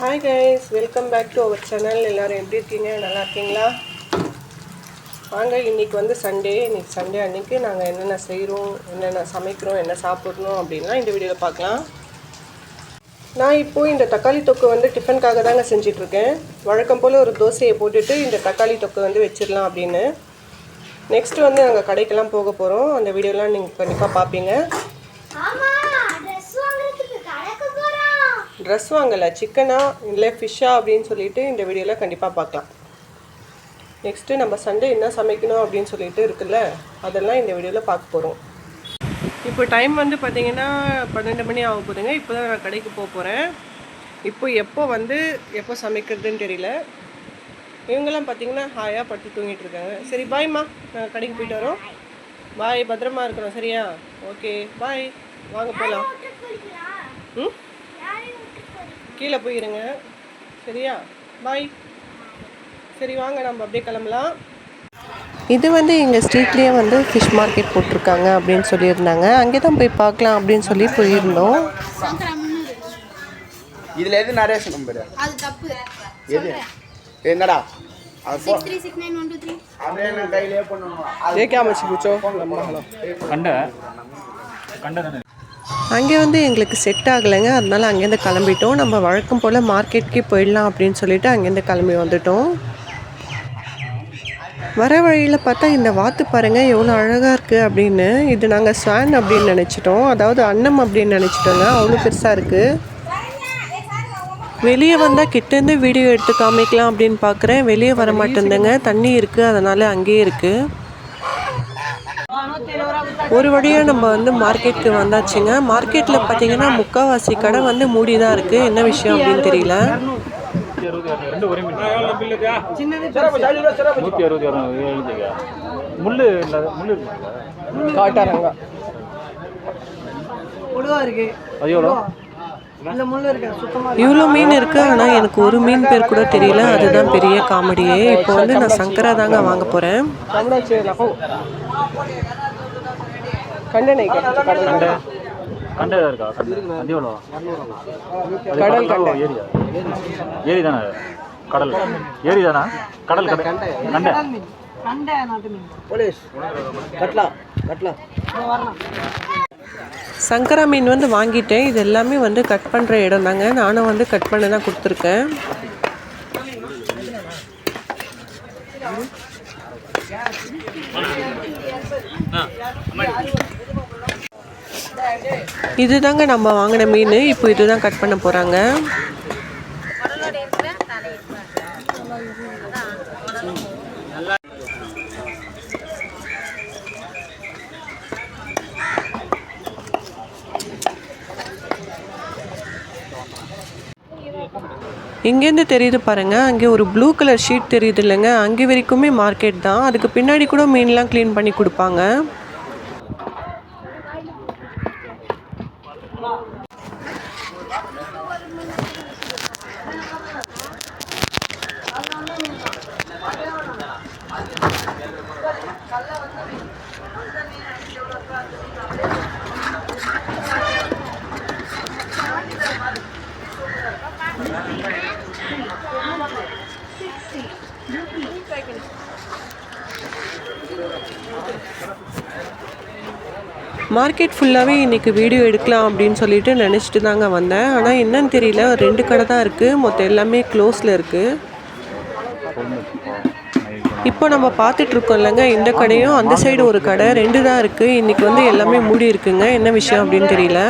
Hi guys welcome back to our channel எல்லோரும் எப்படி இருக்கீங்க? நல்லா இருக்கீங்களா? வாங்க இன்றைக்கி வந்து சண்டே இன்னைக்கு சண்டே அன்றைக்கி நாங்கள் என்னென்ன செய்கிறோம் என்னென்ன சமைக்கிறோம் என்ன சாப்பிட்றோம் அப்படின்லாம் இந்த வீடியோவில் பார்க்கலாம். நான் இப்போது இந்த தக்காளி தொக்கு வந்து டிஃபனுக்காக தாங்க செஞ்சிட்ருக்கேன். வழக்கம் போல் ஒரு தோசையை போட்டுட்டு இந்த தக்காளி தொக்கு வந்து வச்சிடலாம் அப்படின்னு. நெக்ஸ்ட்டு வந்து நாங்கள் கடைக்கெல்லாம் போக போகிறோம் அந்த வீடியோலாம் நீங்கள் கண்டிப்பாக பார்ப்பீங்க ஆமா ட்ரெஸ் வாங்குறதுக்கு கடைக்கு போறோம் ட்ரெஸ் வாங்கலை சிக்கனா இல்லை ஃபிஷ்ஷா அப்படின்னு சொல்லிட்டு இந்த வீடியோவில் கண்டிப்பாக பார்க்கலாம். நெக்ஸ்ட்டு நம்ம சண்டே என்ன சமைக்கணும் அப்படின்னு சொல்லிட்டு இருக்குல்ல அதெல்லாம் இந்த வீடியோவில் பார்க்க போகிறோம் இப்போ டைம் வந்து பார்த்தீங்கன்னா பன்னெண்டு மணி ஆக போகுதுங்க. இப்போ தான் நான் கடைக்கு போக போகிறேன் இப்போ எப்போ வந்து எப்போ சமைக்கிறதுன்னு தெரியல. இவங்கெல்லாம் பார்த்தீங்கன்னா ஹாயாக பட்டு தூங்கிட்டு இருக்காங்க. சரி பாய்மா நாங்கள் கடைக்கு போயிட்டு வரோம். பாய் பத்திரமா இருக்கணும் சரியா? ஓகே பாய் வாங்க போகலாம் ம்? கீழே போயிருங்க. சரியா? பாய் சரி வாங்க நம்ம அப்படியே கிளம்பலாம். இது வந்து எங்கள் ஸ்ட்ரீட்லேயே வந்து ஃபிஷ் மார்க்கெட் போட்டிருக்காங்க அப்படின்னு சொல்லியிருந்தாங்க. அங்கே தான் போய் பார்க்கலாம் அப்படின்னு சொல்லி போயிருந்தோம். இதுல எது நரேஷ் நம்பர் அது தப்பு. எது? என்னடா? அது போ. Three six nine one two three அப்படியே நான் கையிலே பண்ணணும் ஏ கேமச்சு பூச்சோ கண்ட. கண்ட தானே. அங்கே வந்து எங்களுக்கு செட் ஆகலைங்க. அதனால அங்கேருந்து கிளம்பிட்டோம். நம்ம வழக்கம் போல் மார்க்கெட்டுக்கே போயிடலாம் அப்படின்னு சொல்லிட்டு அங்கேருந்து கிளம்பி வந்துட்டோம். வர வழியில் பார்த்தா இந்த வாத்து பாருங்கள் எவ்வளோ அழகாக இருக்குது அப்படின்னு. இது நாங்கள் ஸ்வான் அப்படின்னு நினச்சிட்டோம். அதாவது அன்னம் அப்படின்னு நினச்சிட்டோங்க. அவ்வளோ பெருசாக இருக்குது வெளியே வந்தால் கிட்டேருந்து வீடியோ எடுத்து காமிக்கலாம் அப்படின்னு பார்க்குறேன் வெளியே வர மாட்டேந்தேங்க தண்ணி இருக்குது அதனால் அங்கேயே இருக்குது ஒரு வழியாக நம்ம வந்து மார்க்கெட்டுக்கு வந்தாச்சுங்க. மார்க்கெட்டில் பார்த்தீங்கன்னா முக்கால்வாசி கடை வந்து மூடி தான் இருக்குது என்ன விஷயம் அப்படின்னு தெரியல. நூற்றி அறுபது முள்ளு முள்ளு காட்டாரங்க இவ்வளோ மீன் இருக்குது ஆனால் எனக்கு ஒரு மீன் பேர் கூட தெரியல. அதுதான் பெரிய காமெடியே. இப்போ வந்து நான் சங்கரா தாங்க வாங்க போகிறேன் கண்டனை கண்ட. கண்ட ஏதா இருக்கா? கண்ட. அது எவ்வளோ? கடல் கண்ட. ஏரி தானே? கடல். ஏரி தானா? கடல் கடல் கண்ட போலீஸ். கட்லா கட்லா. சங்கரா மீன் வந்து வாங்கிட்டேன். இது எல்லாமே வந்து கட் பண்ணுற இடம் தாங்க. நானும் வந்து கட் பண்ண தான் கொடுத்துருக்கேன். இதுதாங்க நம்ம வாங்கின மீன். இப்போ இதுதான் கட் பண்ண போகிறாங்க இங்கேருந்து தெரியுது பாருங்க அங்கே ஒரு ப்ளூ கலர் ஷீட் தெரியுது இல்லைங்க. அங்கே வரைக்குமே மார்க்கெட் தான். அதுக்கு பின்னாடி கூட மீன்லாம் க்ளீன் பண்ணி கொடுப்பாங்க. மார்க்கெட் ஃபுல்லாகவே இன்றைக்கி வீடியோ எடுக்கலாம் அப்படின்னு சொல்லிட்டு நினச்சிட்டு தாங்க வந்தேன். ஆனால் என்னன்னு தெரியல ரெண்டு கடை தான் இருக்குது மொத்தம் எல்லாமே க்ளோஸில் இருக்குது இப்போ நம்ம பார்த்துட்ருக்கோம் இல்லைங்க இந்த கடையும் அந்த சைடு ஒரு கடை ரெண்டு தான் இருக்குது இன்றைக்கி வந்து எல்லாமே மூடி இருக்குங்க. என்ன விஷயம் அப்படின்னு தெரியல.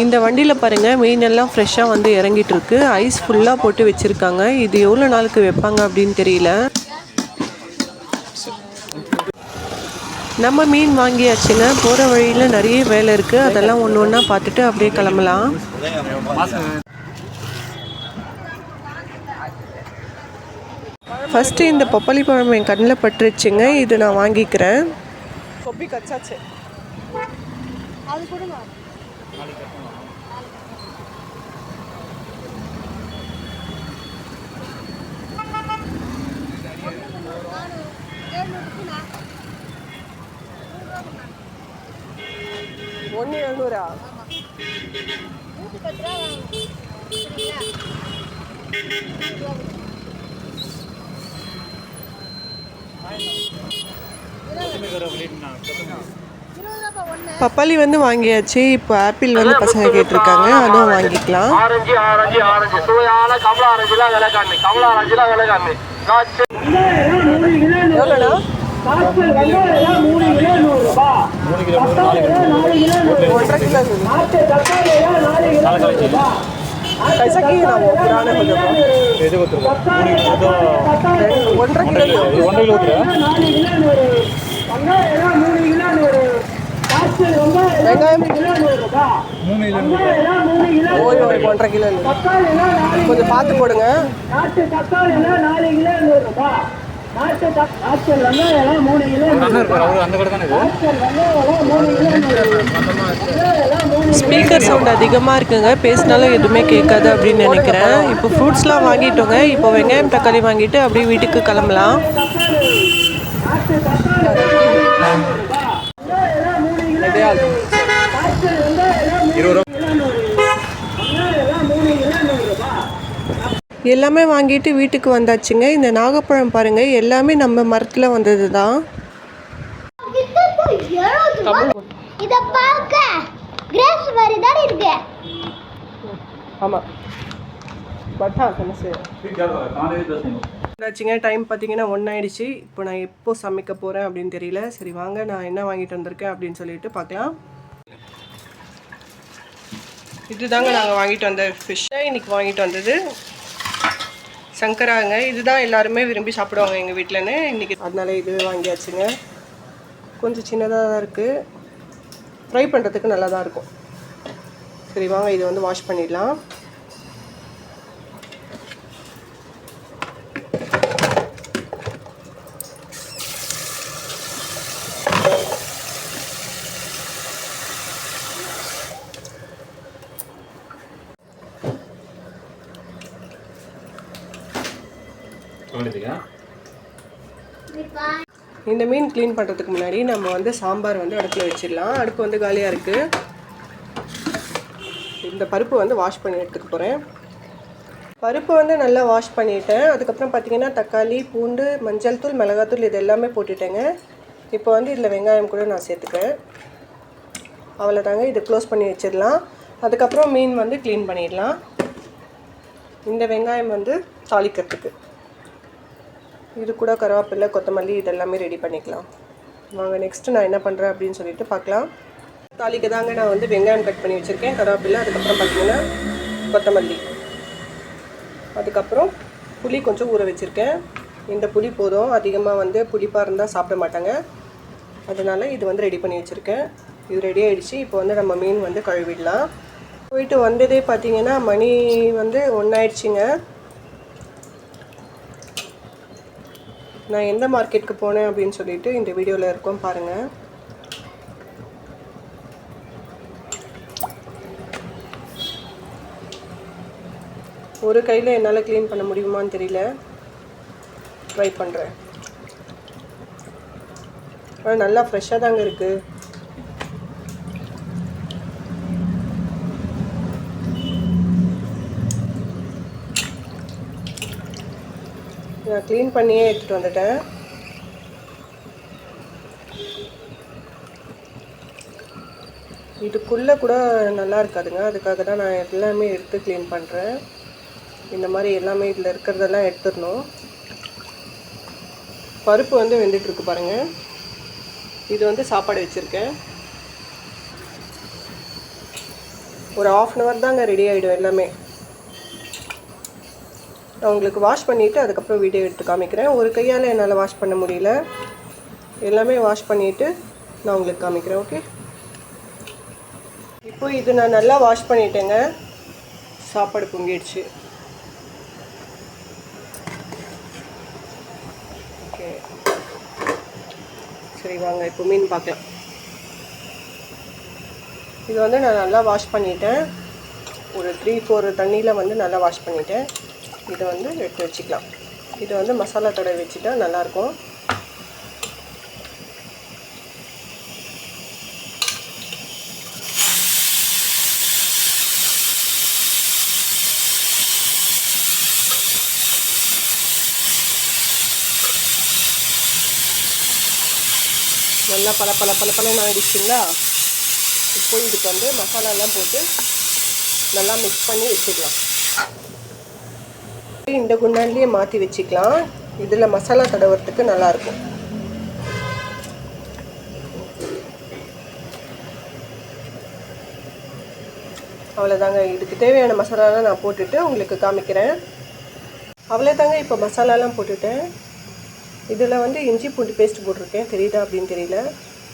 இந்த வண்டியில் பாருங்கள் மீன் எல்லாம் ஃப்ரெஷ்ஷாக வந்து இறங்கிட்டு இருக்கு ஐஸ் ஃபுல்லாக போட்டு வச்சுருக்காங்க. இது எவ்வளோ நாளுக்கு வைப்பாங்க அப்படின்னு தெரியல. நம்ம மீன் வாங்கியாச்சுங்க. போகிற வழியில் நிறைய வேலை இருக்குது அதெல்லாம் ஒன்று ஒன்றா பார்த்துட்டு அப்படியே கிளம்பலாம். ஃபஸ்ட்டு இந்த பப்பாளி பழம் என் கண்ணில் பட்டுருச்சுங்க. இது நான் வாங்கிக்கிறேன். ஒன்று எழுநூறா? கொத்தமல்லி கருவேப்பிலாம் கொத்தமல்லி பப்பாளி வந்து வாங்கியாச்சு. இப்போ ஆப்பிள் வந்து பசங்க கேட்டிருக்காங்க. அதுவும் வாங்கிக்கலாம். Orange orange orange. சுவையான கமலா ஆரஞ்சுலாம் விலை கம்மி கமலா ஆரஞ்சுலாம் விலை கம்மி காய்ச்சி. எவ்வளோண்ணா? ஒன்றரை கிலோ. வெங்காயம் ஓய் ஓய் ஒன்றரை கிலோ கொஞ்சம் பார்த்து போடுங்க அந்த கடை தானே ஸ்பீக்கர் சவுண்ட் அதிகமாக இருக்குங்க. பேசினாலும் எதுவுமே கேட்காது அப்படின்னு நினைக்கிறேன். இப்போ ஃப்ரூட்ஸ்லாம் வாங்கிட்டோங்க. இப்போ வெங்காயம் தக்காளி வாங்கிட்டு அப்படியே வீட்டுக்கு கிளம்பலாம். இருபது ரூபா. எல்லாமே வாங்கிட்டு வீட்டுக்கு வந்தாச்சுங்க. இந்த நாகப்பழம் பாருங்க எல்லாமே நம்ம மரத்தில் வந்தது தான் இத பார்க்க கிரேப்ஸ் மாதிரி தான் இருக்கு. ஆமாம் பட்டா கணசு. வந்தாச்சுங்க டைம் பார்த்தீங்கன்னா ஒன்றாயிடுச்சு இப்போ நான் எப்போ சமைக்க போகிறேன் அப்படின்னு தெரியல. சரி வாங்க நான் என்ன வாங்கிட்டு வந்திருக்கேன் அப்படின்னு சொல்லிட்டு பார்க்கலாம். இதுதாங்க நாங்கள் வாங்கிட்டு வந்த ஃபிஷ்ஷாக இன்றைக்கி வாங்கிட்டு வந்தது. சங்கராங்க இதுதான் எல்லாருமே விரும்பி சாப்பிடுவாங்க எங்கள் வீட்டிலன்னு இன்றைக்கி அதனால இது வாங்கியாச்சுங்க. கொஞ்சம் சின்னதாக தான் இருக்குது ஃப்ரை பண்ணுறதுக்கு நல்லா தான் இருக்கும். சரி வாங்க இதை வந்து வாஷ் பண்ணிடலாம். சொல்லிட்டுக்கா இந்த மீன் க்ளீன் பண்ணுறதுக்கு முன்னாடி நம்ம வந்து சாம்பார் வந்து அடுப்பில் வச்சிடலாம். அடுப்பு வந்து காலியாக இருக்குது இந்த பருப்பு வந்து வாஷ் பண்ணி எடுத்துக்க போகிறேன் பருப்பு வந்து நல்லா வாஷ் பண்ணிட்டேன். அதுக்கப்புறம் பார்த்தீங்கன்னா தக்காளி பூண்டு மஞ்சள் தூள் மிளகாத்தூள் இது எல்லாமே போட்டுட்டேங்க. இப்போ வந்து இதில் வெங்காயம் கூட நான் சேர்த்துக்கிறேன். அவ்வளோதாங்க இதை க்ளோஸ் பண்ணி வச்சிடலாம். அதுக்கப்புறம் மீன் வந்து க்ளீன் பண்ணிடலாம். இந்த வெங்காயம் வந்து தாளிக்கிறதுக்கு. இது கூட கருவேப்பிலை கொத்தமல்லி இதெல்லாமே ரெடி பண்ணிக்கலாம். வாங்க நெக்ஸ்ட்டு நான் என்ன பண்ணுறேன் அப்படின்னு சொல்லிட்டு பார்க்கலாம். தாலிக்கு தாங்க நான் வந்து வெங்காயம் கட் பண்ணி வச்சுருக்கேன். கருவேப்பிலை அதுக்கப்புறம் பார்த்திங்கன்னா கொத்தமல்லி. அதுக்கப்புறம் புளி கொஞ்சம் ஊற வச்சுருக்கேன். இந்த புளி போதும். அதிகமாக வந்து புளிப்பாக இருந்தால் சாப்பிட மாட்டாங்க. அதனால் இது வந்து ரெடி பண்ணி வச்சுருக்கேன். இது ரெடி ஆகிடுச்சு இப்போ வந்து நம்ம மீன் வந்து கழுவிடலாம். போயிட்டு வந்ததே பார்த்தீங்கன்னா மணி வந்து ஒன்றாயிடுச்சிங்க நான் எந்த மார்க்கெட்டுக்கு போனேன் அப்படின்னு சொல்லிட்டு இந்த வீடியோவில் இருக்கோம் பாருங்கள் ஒரு கையில் என்னால் க்ளீன் பண்ண முடியுமான்னு தெரியல. ட்ரை பண்ணுறேன் ஆனால் நல்லா ஃப்ரெஷ்ஷாக தாங்க இருக்குது நான் க்ளீன் பண்ணியே எடுத்துகிட்டு வந்துட்டேன். இதுக்குள்ளே கூட நல்லா இருக்காதுங்க. அதுக்காக தான் நான் எல்லாமே எடுத்து க்ளீன் பண்ணுறேன் இந்த மாதிரி எல்லாமே இதில் இருக்கிறதெல்லாம் எடுத்துடணும். பருப்பு வந்து வெந்துட்டுருக்கு பாருங்கள் இது வந்து சாப்பாடு வச்சுருக்கேன். ஒரு ஆஃப் அன் ஹவர் தாங்க ரெடி ஆகிடும் எல்லாமே. நான் உங்களுக்கு வாஷ் பண்ணிவிட்டு அதுக்கப்புறம் வீடியோ எடுத்து காமிக்கிறேன். ஒரு கையால் என்னால் வாஷ் பண்ண முடியல. எல்லாமே வாஷ் பண்ணிவிட்டு நான் உங்களுக்கு காமிக்கிறேன் ஓகே இப்போ இது நான் நல்லா வாஷ் பண்ணிட்டேங்க. சாப்பாடு பொங்கிடுச்சு. ஓகே சரி வாங்க இப்போ மீன் பார்க்கலாம். இது வந்து நான் நல்லா வாஷ் பண்ணிட்டேன். ஒரு த்ரீ ஃபோர் தண்ணியில் வந்து நல்லா வாஷ் பண்ணிட்டேன். இதை வந்து எடுத்து வச்சுக்கலாம். இதை வந்து மசாலா தடவை வச்சுட்டா நல்லாயிருக்கும். நல்லா பல பல பல பலன்னு ஆகிடுச்சுங்களா இப்போ இதுக்கு வந்து மசாலாலாம் போட்டு நல்லா மிக்ஸ் பண்ணி வச்சுக்கலாம். இந்த குண்டான்லேயே மாற்றி வச்சுக்கலாம். இதில் மசாலா தடவுறதுக்கு நல்லாயிருக்கும். அவ்வளோதாங்க இதுக்கு தேவையான மசாலாலாம் நான் போட்டுட்டு உங்களுக்கு காமிக்கிறேன். அவ்வளோதாங்க இப்போ மசாலாலாம் போட்டுட்டேன். இதில் வந்து இஞ்சி பூண்டு பேஸ்ட் போட்டிருக்கேன். தெரியுதா அப்படின்னு தெரியல.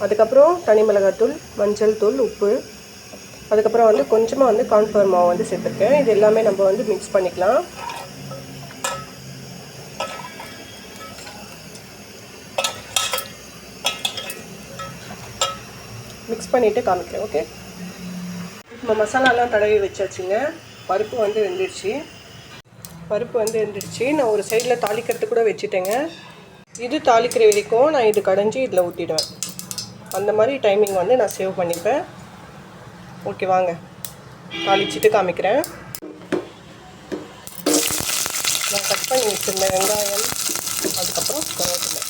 அதுக்கப்புறம் தனி மிளகாத்தூள் மஞ்சள் தூள் உப்பு. அதுக்கப்புறம் வந்து கொஞ்சமாக வந்து கான்ஃபர் மாவு வந்து சேர்த்துருக்கேன். இது எல்லாமே நம்ம வந்து மிக்ஸ் பண்ணிக்கலாம். பண்ணிவிட்டு காமிக்கிறேன் ஓகே இப்போ மசாலாலாம் தடவி வச்சாச்சுங்க. பருப்பு வந்து வெந்துடுச்சு. பருப்பு வந்து வெந்துடுச்சு. நான் ஒரு சைடில் தாளிக்கிறதுக்கு கூட வச்சுட்டேங்க. இது தாளிக்கிற வரைக்கும் நான் இது கடைஞ்சி இதில் ஊற்றிடுவேன் அந்த மாதிரி டைமிங் வந்து நான் சேவ் பண்ணிப்பேன். ஓகே வாங்க. தாளிச்சிட்டு காமிக்கிறேன். நான் கட் பண்ணி வச்சுருந்தேன் வெங்காயம் அதுக்கப்புறம் கருவேப்பிலை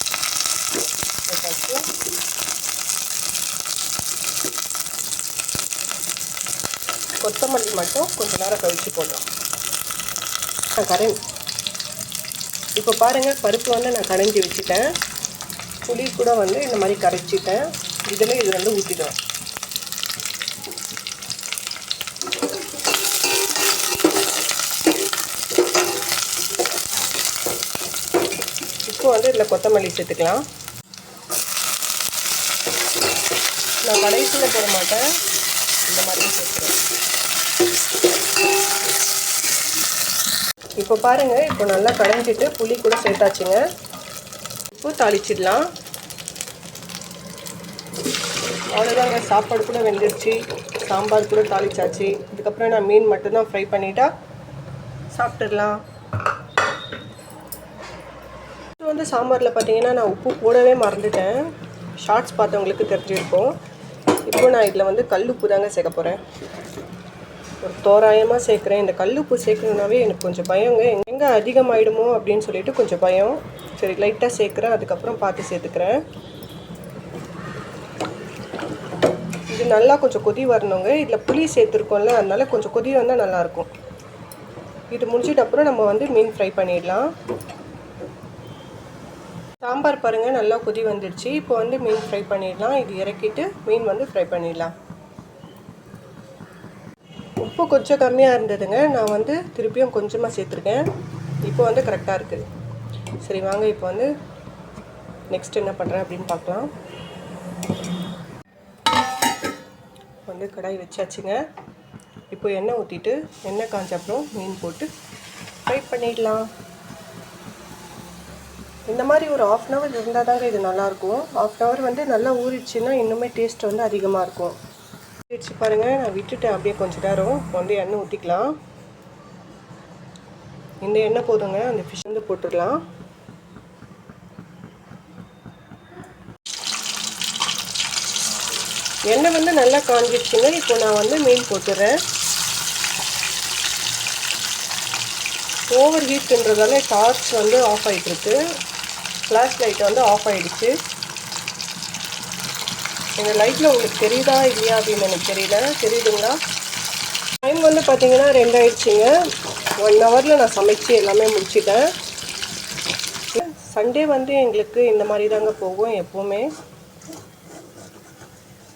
கொத்தமல்லி மட்டும் கொஞ்ச நேரம் கழித்து போடலாம் நான் கரை இப்போ பாருங்கள் பருப்பு வந்து நான் கரைஞ்சி வச்சுட்டேன். புளி கூட வந்து இந்த மாதிரி கரைச்சிட்டேன். இதில் இது வந்து ஊற்றிடுவேன் இப்போ வந்து இதில் கொத்தமல்லி சேர்த்துக்கலாம். நான் கடைசியில் போட மாட்டேன். இந்த மாதிரி சேர்த்துறேன் இப்போ பாருங்கள் இப்போ நல்லா கடைஞ்சிட்டு புளி கூட சேர்த்தாச்சுங்க. உப்பு தாளிச்சிடலாம். அவ்வளோதாங்க சாப்பாடு கூட வெந்துருச்சு. சாம்பார் கூட தாளிச்சாச்சு. இதுக்கப்புறம் நான் மீன் மட்டும்தான் ஃப்ரை பண்ணிட்டா சாப்பிட்டுடலாம். இப்போ வந்து சாம்பாரில் பார்த்தீங்கன்னா நான் உப்பு போடவே மறந்துட்டேன். ஷார்ட்ஸ் பார்த்தவங்களுக்கு தெரிஞ்சிருக்கும். இப்போ நான் இதில் வந்து கல் உப்பு தாங்க சேர்க்க போகிறேன் ஒரு தோராயமாக சேர்க்குறேன். இந்த கல் உப்பு சேர்க்கணுன்னாவே எனக்கு கொஞ்சம் பயங்க. எங்கே அதிகமாகிடுமோ அப்படின்னு சொல்லிட்டு கொஞ்சம் பயம். சரி லைட்டாக சேர்க்குறேன். அதுக்கப்புறம் பார்த்து சேர்த்துக்கிறேன். இது நல்லா கொஞ்சம் கொதி வரணுங்க. இதில் புளி சேர்த்துருக்கோம்ல அதனால கொஞ்சம் கொதி வந்தால் நல்லாயிருக்கும். இது முடிச்சிட்ட அப்புறம் நம்ம வந்து மீன் ஃப்ரை பண்ணிடலாம். சாம்பார் பாருங்கள் நல்லா கொதி வந்துடுச்சு. இப்போ வந்து மீன் ஃப்ரை பண்ணிடலாம். இது இறக்கிட்டு மீன் வந்து ஃப்ரை பண்ணிடலாம். உப்பு கொஞ்சம் கம்மியாக இருந்ததுங்க. நான் வந்து திருப்பியும் கொஞ்சமாக சேர்த்துருக்கேன். இப்போ வந்து கரெக்டாக இருக்குது சரி வாங்க இப்போ வந்து நெக்ஸ்ட் என்ன பண்ணுறேன் அப்படின்னு பார்க்கலாம். வந்து கடாய் வச்சாச்சுங்க. இப்போ எண்ணெய் ஊற்றிட்டு எண்ணெய் காஞ்ச அப்புறம் மீன் போட்டு ஃப்ரை பண்ணிடலாம். இந்த மாதிரி ஒரு ஆஃப் அன் ஹவர் இருந்தால் தாங்க இது நல்லாயிருக்கும் ஆஃப் அன் ஹவர் வந்து நல்லா ஊறிடுச்சுன்னா இன்னுமே டேஸ்ட் வந்து அதிகமாக இருக்கும். ஊறிடுச்சு பாருங்கள் நான் விட்டுட்டேன். அப்படியே கொஞ்ச நேரம் இப்போ வந்து எண்ணெய் ஊற்றிக்கலாம் இந்த எண்ணெய் போதுங்க. அந்த ஃபிஷ் வந்து போட்டுடலாம் எண்ணெய் வந்து நல்லா காஞ்சிடுச்சுங்க இப்போ நான் வந்து மீன் போட்டுறேன். ஓவர் ஹீட்ன்றதால டார்ச் வந்து ஆஃப் ஆகிட்டுருக்கு ஃப்ளாஷ் லைட் வந்து ஆஃப் ஆகிடுச்சு இந்த லைட்டில் உங்களுக்கு தெரியுதா இல்லையா அப்படின்னு எனக்கு தெரியல. தெரியுதுங்களா? டைம் வந்து பார்த்தீங்கன்னா ரெண்டாயிடுச்சிங்க ஒன் ஹவரில் நான் சமைச்சு எல்லாமே முடிச்சிட்டேன். சண்டே வந்து எங்களுக்கு இந்த மாதிரி தாங்க போகும் எப்போவுமே.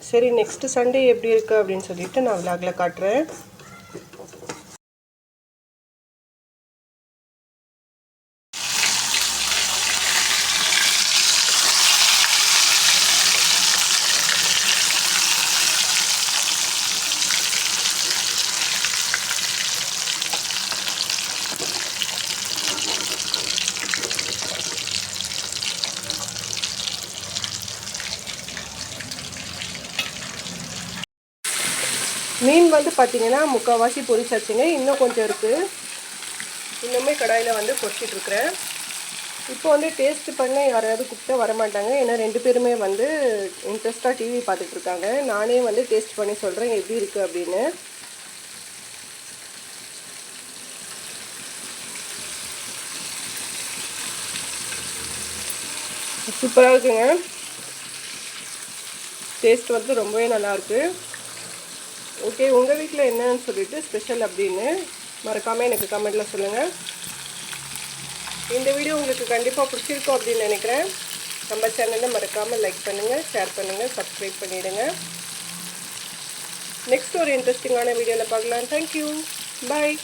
சரி நெக்ஸ்ட்டு சண்டே எப்படி இருக்குது அப்படின்னு சொல்லிட்டு நான் விலாகில் காட்டுறேன். மீன் வந்து பார்த்தீங்கன்னா முக்கால்வாசி பொரிச்சாச்சுங்க. இன்னும் கொஞ்சம் இருக்குது இன்னுமே கடாயில் வந்து பொரிச்சிட்ருக்குறேன். இப்போ வந்து டேஸ்ட் பண்ண யாராவது கூப்பிட்டா வரமாட்டாங்க. ஏன்னா ரெண்டு பேருமே வந்து இன்ட்ரெஸ்ட்டாக டிவி பார்த்துட்ருக்காங்க. நானே வந்து டேஸ்ட் பண்ணி சொல்கிறேன் எப்படி இருக்குது அப்படின்னு. சூப்பராக இருக்குங்க. டேஸ்ட் வந்து ரொம்பவே நல்லாயிருக்கு ஓகே உங்கள் வீட்டில் என்னன்னு சொல்லிட்டு ஸ்பெஷல் அப்படின்னு மறக்காமல் எனக்கு கமெண்ட்டில் சொல்லுங்கள் இந்த வீடியோ உங்களுக்கு கண்டிப்பாக பிடிச்சிருக்கோம் அப்படின்னு நினைக்கிறேன். நம்ம சேனலை மறக்காமல் லைக் பண்ணுங்கள் ஷேர் பண்ணுங்கள் சப்ஸ்கிரைப் பண்ணிவிடுங்க நெக்ஸ்ட் ஒரு இன்ட்ரெஸ்டிங்கான வீடியோவில் பார்க்கலாம். Thank you bye